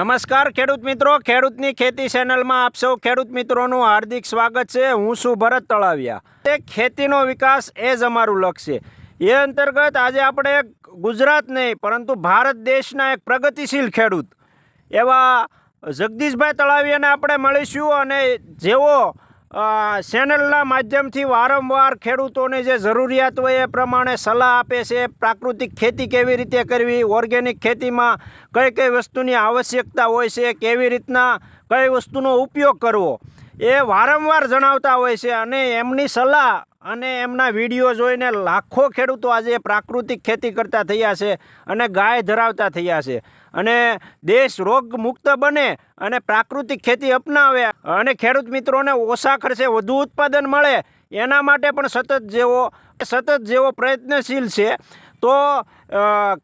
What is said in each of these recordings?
નમસ્કાર, ખેડૂત મિત્રો. ખેડૂતની ખેતી ચેનલમાં આપ સૌ ખેડૂત મિત્રોનું હાર્દિક સ્વાગત છે. હું છું ભરત તળાવિયા. તે ખેતીનો વિકાસ એ જ અમારું લક્ષ્ય એ અંતર્ગત આજે આપણે ગુજરાત નહીં, પરંતુ ભારત દેશના એક પ્રગતિશીલ ખેડૂત એવા જગદીશભાઈ તળાવિયાને આપણે મળીશું અને જેઓ ચેનલના માધ્યમથી વારંવાર ખેડૂતોને જે જરૂરિયાત હોય એ પ્રમાણે સલાહ આપે છે, પ્રાકૃતિક ખેતી કેવી રીતે કરવી, ઓર્ગેનિક ખેતીમાં કઈ કઈ વસ્તુની આવશ્યકતા હોય છે, કેવી રીતના કઈ વસ્તુનો ઉપયોગ કરવો, એ વારંવાર જણાવતા હોય છે અને એમની સલાહ અને એમના વીડિયો જોઈને લાખો ખેડૂતો આજે પ્રાકૃતિક ખેતી કરતા થયા છે અને ગાય ધરાવતા થયા છે. અને દેશ રોગ મુક્ત બને અને પ્રાકૃતિક ખેતી અપનાવે અને ખેડૂત મિત્રોને ઓછા ખર્ચે વધુ ઉત્પાદન મળે, એના માટે પણ સતત જેવો સતત જેવો પ્રયત્નશીલ છે. તો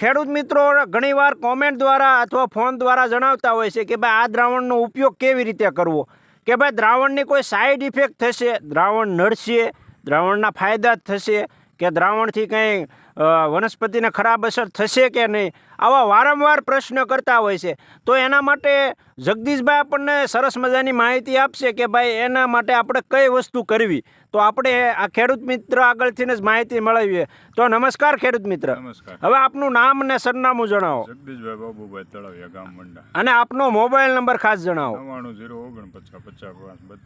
ખેડૂત મિત્રો ઘણીવાર કોમેન્ટ દ્વારા અથવા ફોન દ્વારા જણાવતા હોય છે કે ભાઈ આ દ્રાવણનો ઉપયોગ કેવી રીતે કરવો? કે ભાઈ દ્રાવણની કોઈ સાઈડ ઇફેક્ટ થશે? દ્રાવણ નડશે? દ્રાવણના ફાયદા જ થશે? કે દ્રાવણથી કંઈ વનસ્પતિને ખરાબ અસર થશે કે નહીં? આવા વારંવાર પ્રશ્ન કરતા હોય છે. તો એના માટે જગદીશભાઈ આપણને સરસ મજાની માહિતી આપશે કે ભાઈ એના માટે આપણે કઈ વસ્તુ કરવી? તો આપણે આ ખેડૂત મિત્ર આગળથી જ માહિતી મેળવીએ. તો નમસ્કાર ખેડૂત મિત્ર. હવે આપનું નામ ને સરનામું જણાવો. જગદીશભાઈ બાબુભાઈ તળાવિયા ગામ મંડા. અને આપનો મોબાઈલ નંબર ખાસ જણાવો.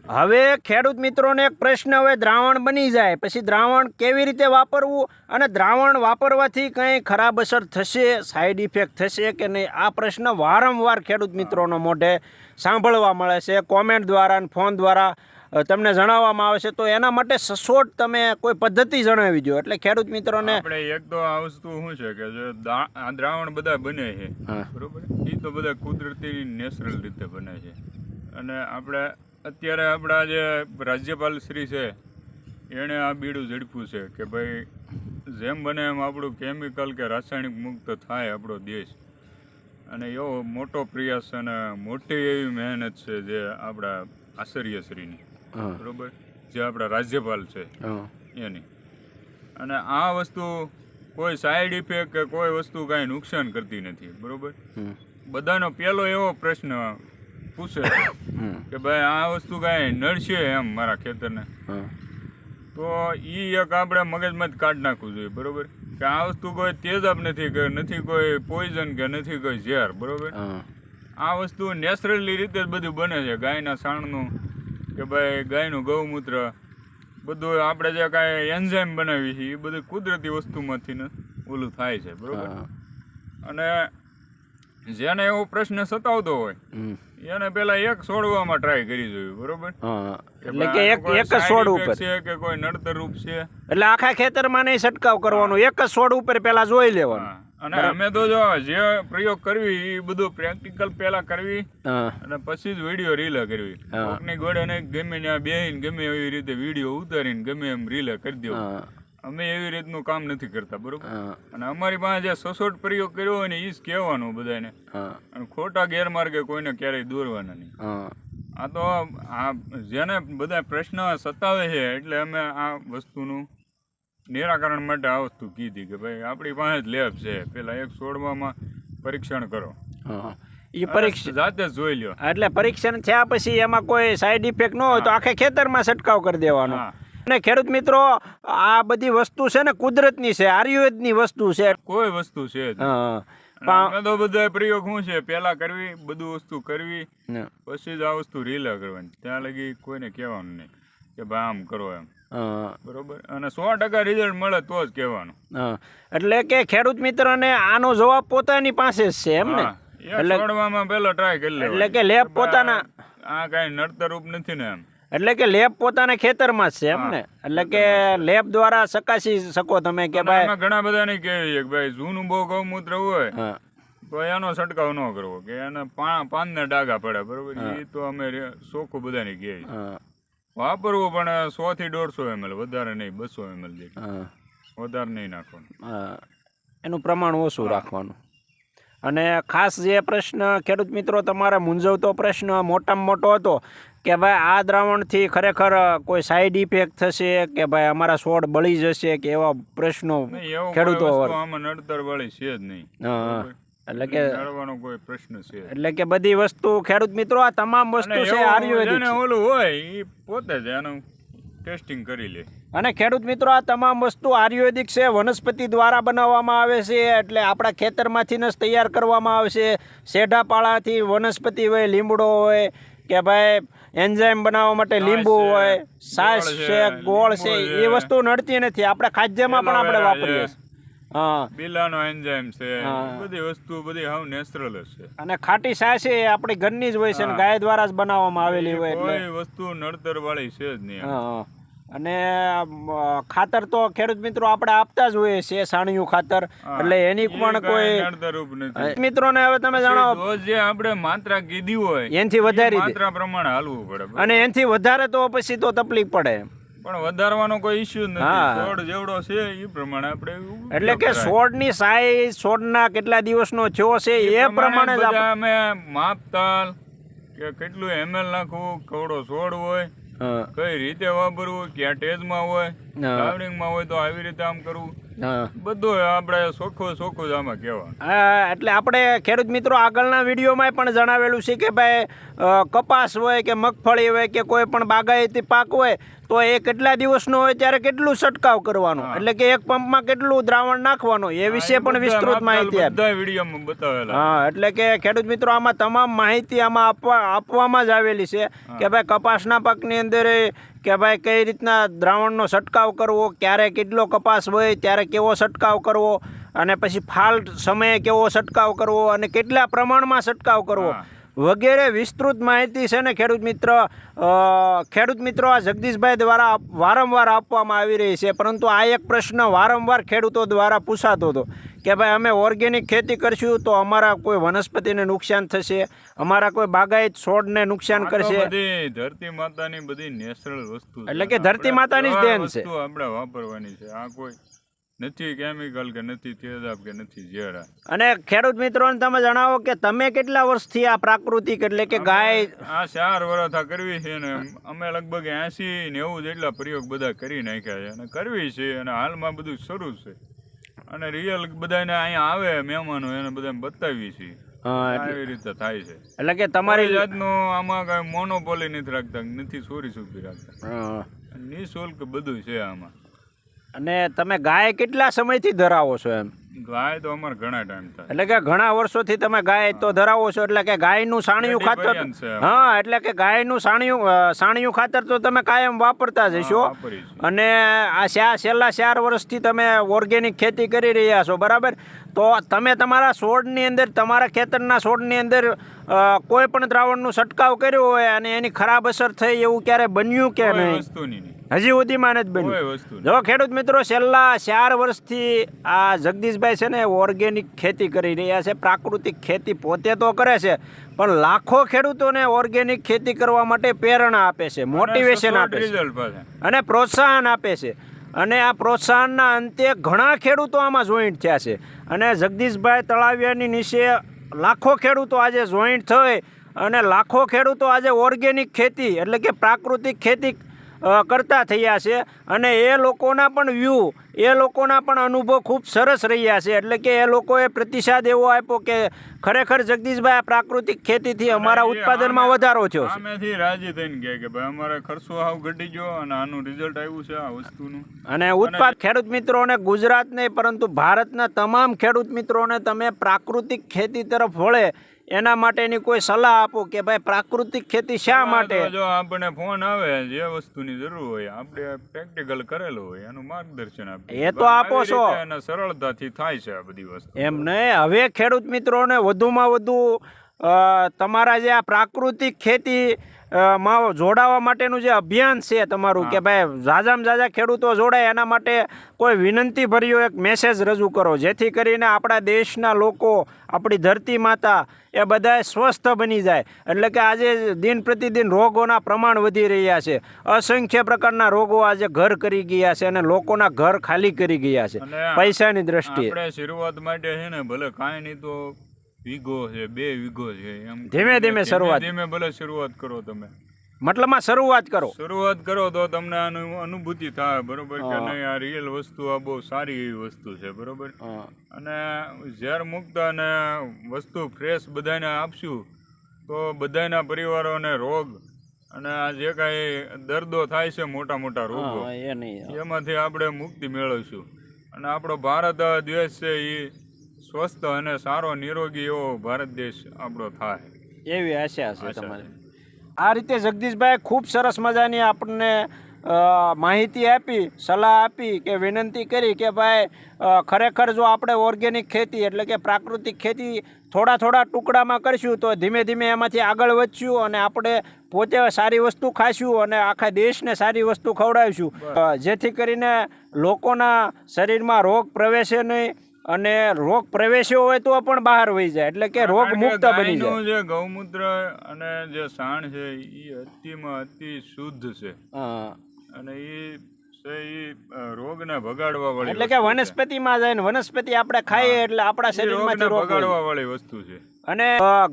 હવે ખેડૂત મિત્રોને એક પ્રશ્ન હવે દ્રાવણ બની જાય. પછી દ્રાવણ કેવી રીતે વાપરવું અને દ્રાવણ વાપરવાથી કંઈ ખરાબ અસર થશે સાઈડ ઇફેક્ટ થશે કે નહીં? આ પ્રશ્ન વારંવાર ખેડૂત મિત્રોનો મોઢે સાંભળવા મળે છે. કોમેન્ટ દ્વારા અને ફોન દ્વારા તમને જણાવવામાં આવે છે. તો એના માટે સચોટ તમે કોઈ પદ્ધતિ જણાવી દો. એટલે ખેડૂત મિત્રોને આપણે એક તો આ વસ્તુ શું છે કે જે આ દ્રાવણ બધા બને છે બરોબર? એ તો બધા કુદરતી નેચરલ રીતે બને છે. અને આપણે અત્યારે આપણા જે રાજ્યપાલ શ્રી છે એણે આ બીડું ઝડપ્યું છે કે ભાઈ જેમ બને એમ આપણું કેમિકલ કે રાસાયણિક મુક્ત થાય આપણો દેશ. અને એવો મોટો પ્રયાસ અને મોટી એવી મહેનત છે જે આપણા આચાર્યશ્રીની. બરોબર? જે આપણા રાજ્યપાલ છે. એની. અને આ વસ્તુ કોઈ સાઈડ ઇફેક્ટ કે કોઈ વસ્તુ કાંઈ નુકસાન કરતી નથી. બરોબર? બધાનો પહેલો એવો પ્રશ્ન પૂછે કે ભાઈ આ વસ્તુ કાંઈ નડશે એમ મારા ખેતરને? તો એ એક આપણે મગજમાં જ કાઢી નાખવું જોઈએ બરોબર? કે આ વસ્તુ કોઈ તેજાબ નથી કે નથી કોઈ પોઈઝન કે નથી કોઈ ઝેર બરોબર? આ વસ્તુ નેચરલી રીતે જ બધું બને છે ગાયના સાણનું કે ભાઈ ગાયનું ગૌમૂત્ર બધું આપણે જે કાંઈ એન્ઝાઇમ બનાવી છે એ બધું કુદરતી વસ્તુમાંથી ને ઓલું થાય છે બરોબર? અને જેને એવો પ્રશ્ન સતાવતો હોય એને પેલા એક છોડવામાં ટ્રાય કરી જોયું બરોબર? એટલે કે એક એક જ છોડ ઉપર. છે કે કોઈ નડતર રૂપ છે? એટલે આખા ખેતરમાં નહીં છંટકાવ કરવાનો એક જ છોડ ઉપર પેલા જોઈ લેવાનો. અને અમે તો જો જે પ્રયોગ કરવી એ બધું પ્રેક્ટિકલ પેલા કરવી અને પછી જ વીડિયો રીલે કરવી. કોકની ગોળે ને ગમે ત્યાં બેહીને ગમે એવી રીતે વીડિયો ઉતારીને ગમે એમ રીલે કરી દો હા, અમે એવી રીતનું કામ નથી કરતા બરોબર? અને અમારી પાસે જે સસોટ પ્રયોગ કર્યો હોય ને એ જ કહેવાનું બધાને અને ખોટા ગેરમાર્ગે કોઈને ક્યારેય દોરવાના નહીં. આ તો આ જેને બધા પ્રશ્ન સતાવે છે એટલે અમે આ વસ્તુનું નિરાકરણ માટે આ વસ્તુ કીધી કે ભાઈ આપણી પાસે જ લેબ છે. પેલા એક છોડવામાં પરીક્ષણ કરો. એ પરીક્ષા જાતે જોઈ લ્યો. એટલે પરીક્ષણ થયા પછી એમાં કોઈ સાઈડ ઇફેક્ટ ન હોય તો આખે ખેતરમાં છંટકાવ કરી દેવાનો. હા. અને ખેડૂત મિત્રો આ બધી વસ્તુ છે ને કુદરતની છે આયુર્વેદની વસ્તુ છે. કોઈ વસ્તુ છે તો બધા પ્રયોગ શું છે? પેલા કરવી બધું વસ્તુ કરવી પછી જ આ વસ્તુ રીલા કરવાની. ત્યાં લગી કોઈને કહેવાનું નહીં કે ભાઈ આમ કરો એમ. બરોબર? અને સો ટકા રિઝલ્ટ મળે તો જ કહેવાનું. એટલે કે ખેડૂત મિત્રને આનો જવાબ પોતાની પાસે જ છે એમ ને? એટલે છોડવામાં પેલો ટ્રાય કરી લે એટલે કે લેબ પોતાના આ કાંઈ નડતર રૂપ નથી ને એમ. એટલે કે લેબ પોતાના ખેતરમાં જ છે એમ ને? એટલે કે લેબ દ્વારા ચકાસી શકો તમે કે ભાઈ ઘણા બધાને કહેવી છે કે ભાઈ જૂનું બહુ ગૌમૂત્ર હોય તો એનો છંટકાવ ન કરવો કે એને પાનને ડાઘા પડે બરોબર? એ તો અમે રે- ચોખ્ખું બધાને કહીએ વાપરવું પણ સો થી દોઢસો એમએલ વધારે નહીં બસો એમએલ જેટલું. વધારે નહીં નાખવાનું. એનું પ્રમાણ ઓછું રાખવાનું. અને ખાસ જે પ્રશ્ન ખેડૂત મિત્રો તમારે મૂંઝવતો પ્રશ્ન મોટામાં મોટો હતો કે ભાઈ આ દ્રાવણથી ખરેખર કોઈ સાઈડ ઇફેક્ટ થશે કે ભાઈ અમારા છોડ બળી જશે કે એવા પ્રશ્નો ખેડૂતો નડતર છે જ નહીં? એટલે કે કોઈ પ્રશ્ન છે એટલે કે બધી વસ્તુ ખેડૂત મિત્રો આ તમામ વસ્તુ છે છે. ઓલું હોય એ પોતે જ એનું ટેસ્ટિંગ કરી લે. અને ખેડૂત મિત્રો આ તમામ વસ્તુ આયુર્વેદિક છે વનસ્પતિ દ્વારા બનાવવામાં આવે છે એટલે આપણા ખેતરમાંથી જ તૈયાર કરવામાં આવશે. શેઢાપાળાથી વનસ્પતિ હોય લીમડો હોય કે ભાઈ એન્ઝાઇમ બનાવવા માટે લીંબુ હોય સાસ છે ગોળ છે એ વસ્તુ નડતી નથી. આપણે ખાદ્યમાં પણ આપણે વાપરીએ છીએ. બિલાનો એન્ઝાઇમ છે બધી વસ્તુ બધી હાવ નેચરલ છે. અને ખાટી સાસ એ આપણી ઘરની જ હોય છે અને ગાય દ્વારા જ બનાવવામાં આવેલી હોય એટલે. વસ્તુ નડતર વાળી છે જ નહીં. અને ખાતર તો ખેડૂત મિત્રો આપણે આપતા જ હોઈએ છે સાણિયું ખાતર. એટલે એની પણ કોઈ મિત્રોને હવે તમે જાણો જે આપણે માત્રા કીધી હોય એનથી વધારી. માત્રા પ્રમાણે હાલવું પડે અને એનથી વધારે તો પછી તો તકલીફ પડે. પણ વધારવાનો કોઈ ઇશ્યુ નથી. છોડ જેવડો છે એ પ્રમાણે આપણે એટલે કે. છોડની સાઈઝ છોડના કેટલા દિવસનો થયો છે એ પ્રમાણે જ અમે માપતાલ કે કેટલું એમએલ નાખવું કવડો છોડ હોય કઈ રીતે વાપરવું ક્યાં ટેજમાં હોય? ફ્લાવરિંગમાં હોય તો આવી રીતે આમ કરવું. બધું આપણે ચોખ્ખું ચોખ્ખું જ આમાં કહેવાનું. એટલે આપણે ખેડૂત મિત્રો આગળના વિડીયોમાં પણ જણાવેલું છે કે ભાઈ કપાસ હોય કે મગફળી હોય કે કોઈ પણ બાગાયતી પાક હોય તો એ કેટલા દિવસનો હોય ત્યારે કેટલું છંટકાવ કરવાનો? એટલે કે એક પંપમાં કેટલું દ્રાવણ નાખવાનું? એ વિશે પણ વિસ્તૃત માહિતી હા એટલે કે ખેડૂત મિત્રો આમાં તમામ માહિતી આમાં આપવા આપવામાં જ આવેલી છે કે ભાઈ કપાસના પાકની અંદર કે ભાઈ કઈ રીતના દ્રાવણનો છંટકાવ કરવો ક્યારે કેટલો કપાસ હોય ત્યારે કેવો છંટકાવ કરવો અને પછી ફાલ સમયે કેવો છંટકાવ કરવો અને કેટલા પ્રમાણમાં છંટકાવ કરવો વગેરે વિસ્તૃત માહિતી છે ને ખેડૂત મિત્ર ખેડૂત મિત્રો આ જગદીશભાઈ દ્વારા વારંવાર આપવામાં આવી રહી છે પરંતુ આ એક પ્રશ્ન વારંવાર ખેડૂતો દ્વારા પૂછાતો હતો. કે ભાઈ અમે ઓર્ગેનિક ખેતી કરશું તો અમારા કોઈ વનસ્પતિને નુકસાન થશે અમારા કોઈ બાગાયત છોડને નુકસાન કરશે. ધરતી માતાની બધી નેચરલ વસ્તુ એટલે કે ધરતી માતાની જ દેન છે. આપણે વાપરવાની છે. આ કોઈ નથી કેમિકલ કે નથી તેજાબ કે નથી ઝેર અને ખેડૂત મિત્રોને તમે જણાવો કે તમે કેટલા વર્ષથી આ પ્રાકૃતિક એટલે કે ગાય આ ચાર વર્ષ આ કરવી છે ને અમે લગભગ એસી નેવું જેટલા પ્રયોગ બધા કરી નાખ્યા છે અને કરવી છે અને હાલમાં બધું શરૂ છે. અને રિયલ બધાને અહીંયા આવે મહેમાનો એને બધાને બતાવીએ છે હા, આવી રીતે થાય છે. એટલે કે તમારી જાતનું આમાં કઈ મોનોપોલી નથી રાખતા નથી ચોરી છૂપી રાખતા. હા. નિઃશુલ્ક બધું છે આમાં. અને તમે ગાય કેટલા સમયથી ધરાવો છો એમ? ગાય તો અમારે ઘણા ટાઈમ થાય. એટલે કે ઘણા વર્ષોથી તમે ગાય તો ધરાવો છો એટલે કે ગાયનું સાણિયું ખાતર હા એટલે કે ગાયનું સાણિયું સાણિયું ખાતર તો તમે કાયમ વાપરતા જ હશો. હા, વાપરીએ છીએ. અને આ શા છેલ્લા ચાર વર્ષથી તમે ઓર્ગેનિક ખેતી કરી રહ્યા છો બરાબર? તો તમે તમારા છોડની અંદર તમારા ખેતરના છોડની અંદર કોઈ પણ દ્રાવણનું છંટકાવ કર્યો હોય અને એની ખરાબ અસર થઈ એવું ક્યારે બન્યું કે નહીં. હજી ઉદીમાન જ બન્યું. જો ખેડૂત મિત્રો છેલ્લા ચાર વર્ષથી આ જગદીશભાઈ છે ને ઓર્ગેનિક ખેતી કરી રહ્યા છે. પ્રાકૃતિક ખેતી પોતે તો કરે છે પણ લાખો ખેડૂતોને ઓર્ગેનિક ખેતી કરવા માટે પ્રેરણા આપે છે મોટિવેશન આપે છે. અને પ્રોત્સાહન આપે છે. અને આ પ્રોત્સાહનના અંતે ઘણા ખેડૂતો આમાં જોઈન્ટ થયા છે. અને જગદીશભાઈ તળાવિયાની નીચે લાખો ખેડૂતો આજે જોઈન્ટ થઈ અને લાખો ખેડૂતો આજે ઓર્ગેનિક ખેતી એટલે કે પ્રાકૃતિક ખેતી કરતા થયા છે. અને એ લોકોના પણ વ્યૂ એ લોકોના પણ અનુભવ ખૂબ સરસ રહ્યા છે. એટલે કે એ લોકોએ પ્રતિસાદ એવો આપ્યો કે ખરેખર જગદીશભાઈ આ પ્રાકૃતિક ખેતીથી અમારા ઉત્પાદનમાં વધારો થયો છે. રાજી થઈને કહે કે ભાઈ અમારે ખર્ચો આવ ઘટી ગયો અને આનું રિઝલ્ટ આવ્યું છે આ વસ્તુનું. અને ઉત્પાદ ખેડૂત મિત્રોને ગુજરાત નહીં પરંતુ ભારતના તમામ ખેડૂત મિત્રોને તમે પ્રાકૃતિક ખેતી તરફ વળે એના માટેની કોઈ સલાહ આપો કે ભાઈ પ્રાકૃતિક ખેતી શા માટે? જો આપણે ફોન આવે જે વસ્તુની જરૂર હોય આપણે પ્રેક્ટિકલ કરેલું હોય એનું માર્ગદર્શન આપે એ તો આપો છો. એને સરળતાથી થાય છે આ બધી વસ્તુ. એમ નહીં હવે ખેડૂત મિત્રોને વધુમાં વધુ તમારા જે આ પ્રાકૃતિક ખેતી માં જોડાવા માટેનું જે અભિયાન છે તમારું કે ભાઈ ઝાઝામાં ઝાઝા ખેડૂતો જોડાય એના માટે કોઈ વિનંતી ભર્યો એક મેસેજ રજૂ કરો. જેથી કરીને આપણા દેશના લોકો આપણી ધરતી માતા એ બધાય સ્વસ્થ બની જાય. એટલે કે આજે દિન પ્રતિદિન રોગોના પ્રમાણ વધી રહ્યા છે. અસંખ્ય પ્રકારના રોગો આજે ઘર કરી ગયા છે અને લોકોના ઘર ખાલી કરી ગયા છે. પૈસાની દ્રષ્ટિએ. શરૂઆત માટે છે ને ભલે કાંઈ નહીં તો વીઘો છે બે વીઘો છે એમ ધીમે ધીમે શરૂઆત. ધીમે ભલે શરૂઆત કરો તમે. મતલબમાં શરૂઆત કરો. શરૂઆત કરો તો તમને અનુભૂતિ થાય બરોબર કે નહીં આ રિયલ વસ્તુ આ બહુ સારી એવી વસ્તુ છે બરોબર? અને ઝેર મુક્ત અને વસ્તુ ફ્રેશ બધાને આપશું તો બધાના પરિવારોને રોગ અને આ જે કાંઈ દર્દો થાય છે મોટા મોટા રોગો એમાંથી આપણે મુક્તિ મેળવશું. અને આપણો ભારત દેશ છે એ સ્વસ્થ અને સારો નિરોગી એવો ભારત દેશ આપણો થાય. એવી આશા છે તમારી. આ રીતે જગદીશભાઈ ખૂબ સરસ મજાની આપણને માહિતી આપી સલાહ આપી કે વિનંતી કરી કે ભાઈ ખરેખર જો આપણે ઓર્ગેનિક ખેતી એટલે કે પ્રાકૃતિક ખેતી થોડા થોડા ટુકડામાં કરશું તો ધીમે ધીમે એમાંથી આગળ વધશું અને આપણે પોતે સારી વસ્તુ ખાશું અને આખા દેશને સારી વસ્તુ ખવડાવીશું. જેથી કરીને લોકોના શરીરમાં રોગ પ્રવેશે નહીં અને રોગ પ્રવેશ્યો હોય તો પણ બહાર વહી જાય. એટલે કે રોગ મુક્ત બની જાય. જે ગૌમૂત્ર અને જે સાણ છે એ અતિમાં અતિ શુદ્ધ છે. અને એ રોગને ભગાડવા વાળી એટલે કે વનસ્પતિમાં જાય ને વનસ્પતિ આપણે ખાઈએ એટલે આપણા શરીરમાંથી રોગ ભગાડવા વાળી વસ્તુ છે. અને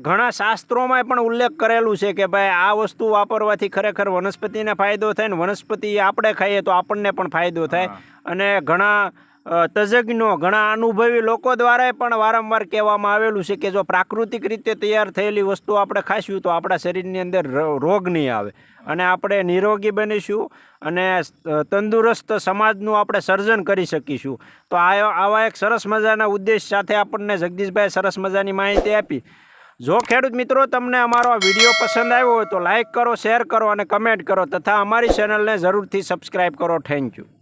ઘણા શાસ્ત્રોમાં પણ ઉલ્લેખ કરેલું છે કે ભાઈ આ વસ્તુ વાપરવાથી ખરેખર વનસ્પતિને ફાયદો થાય ને વનસ્પતિ આપણે ખાઈએ તો આપણને પણ ફાયદો થાય. અને ઘણા તજજ્ઞો ઘણા અનુભવી લોકો દ્વારા પણ વારંવાર કહેવામાં આવેલું છે કે જો પ્રાકૃતિક રીતે તૈયાર થયેલી વસ્તુ આપણે ખાઈશું તો આપણા શરીરની અંદર રોગ નહીં આવે. અને આપણે નિરોગી બનીશું અને તંદુરસ્ત સમાજનું આપણે સર્જન કરી શકીશું. તો આવા એક સરસ મજાના ઉદ્દેશ સાથે આપણને જગદીશભાઈ સરસ મજાની માહિતી આપી. જો ખેડૂત મિત્રો તમને અમારો આ વીડિયો પસંદ આવ્યો હોય તો લાઇક કરો, શેર કરો અને કમેન્ટ કરો તથા અમારી ચેનલને જરૂરથી સબસ્ક્રાઈબ કરો. Thank you.